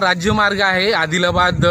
राज्यमार्ग आहे. आदिलाबाद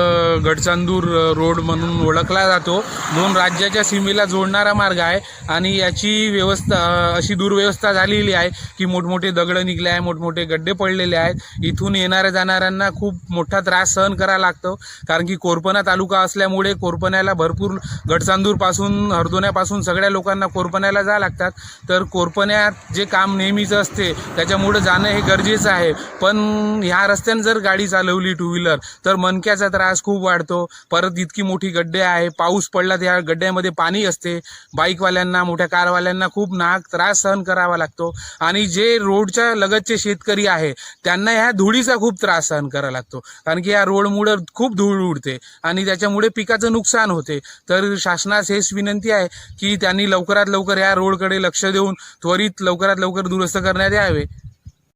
गडचांदूर रोड म्हणून ओळखला जातो. दोन राज्याच्या सीमेला जोडणारा मार्ग आहे आणि याची व्यवस्था अशी दुर्व्यवस्था झालेली आहे की मोठमोठे दगड निघले आहे मोठमोठे गड्डे पडलेले आहेत. इथून येणाऱ्या जाणाऱ्यांना खूप मोठा त्रास सहन करावा लागतो. कारण की कोरपणा तालुका असल्यामुळे कोरपण्याला भरपूर गडचांदूरपासून हरदोण्यापासून सगळ्या लोकांना कोरपण्याला जा लागतात. तर कोरपण्यात जे काम नेहमीचं असते त्याच्यामुळं जाणं हे गरजेचं आहे. पण ह्या रस्त्याने जर गाडी चालवली टू व्हीलर तर मनक्याचा त्रास खूप वाढतो. परत इतकी मोठी गड्डे आहे. पाऊस पडला त्या गड्ड्यामध्ये पाणी असते. बाईकवाल्यांना मोठ्या कारवाल्यांना खूप नाक त्रास सहन करावा लागतो. आणि जे रोडच्या लगतचे शेतकरी आहे त्यांना ह्या धुळीचा खूप त्रास सहन करावा लागतो. कारण की या रोडमुळे खूप धूळ उडते. आणि त्याच्यामुळे पिकाचं नुकसान होते. तर शासनास हेच विनंती आहे की त्यांनी लवकरात लवकर या रोडकडे लक्ष देऊन त्वरित लवकरात लवकर दुरुस्त करण्यात यावे.